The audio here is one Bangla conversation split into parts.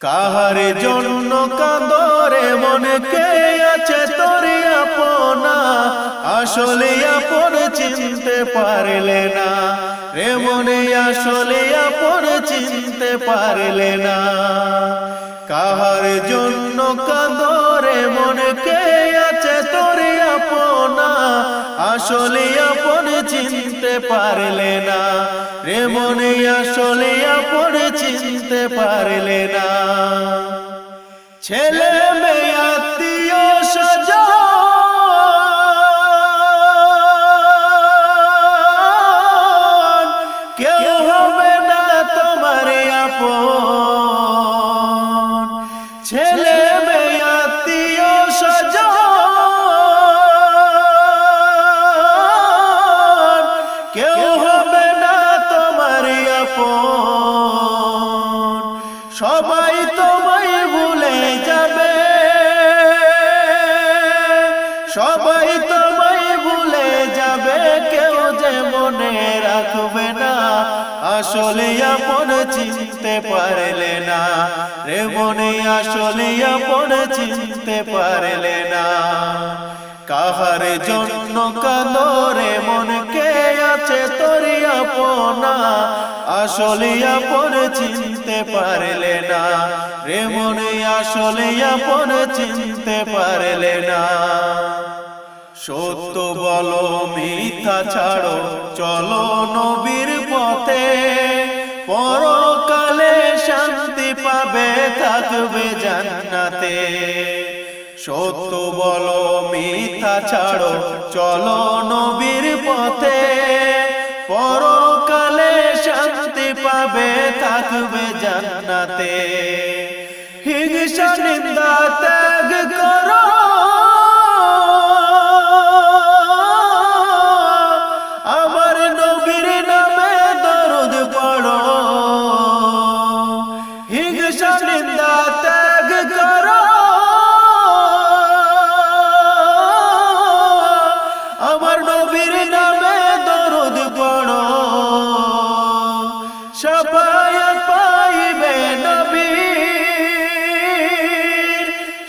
কাহার জন্য কাঁদরে মনে কে আছে তোরে আপনা? আসলে আপন চিনতে পারলে না। রে মনে আসলে আপন চিনতে পারলে না। কাহার জন্য কাঁদরে মনে আসলে আপন চিনতে পারলে না। রে মনে আসলে আপন চিনতে পারলে না। ছেলে মেয়ে সবাই তোমায় ভুলে যাবে। সবাই তোমায় ভুলে যাবে, কেউ যে মনে রাখবে না। আসলে আপন চিনতে পারলে না। রে মনে, আসলে আপন চিনতে পারলে না। কাহার জন্য কাদরে মন কে আছে তোরি আপনা। আসলে আপন চিনতে পারলে না। রে মনে আসলে আপন চিনতে পারলে না। সত্য বলো মিথ্যা ছাড়ো চলো নবীর পথে। পরকালে শান্তি পাবে থাকবে জান্নাতে। সত্য বলো মিথ্যা ছাড়ো চলো নবীর পথে। শান্তি পাবে থাকবে জান্নাতে হিংসা নিন্দা ত্যাগ করো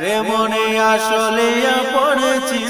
রে মনে আসলে চিনতে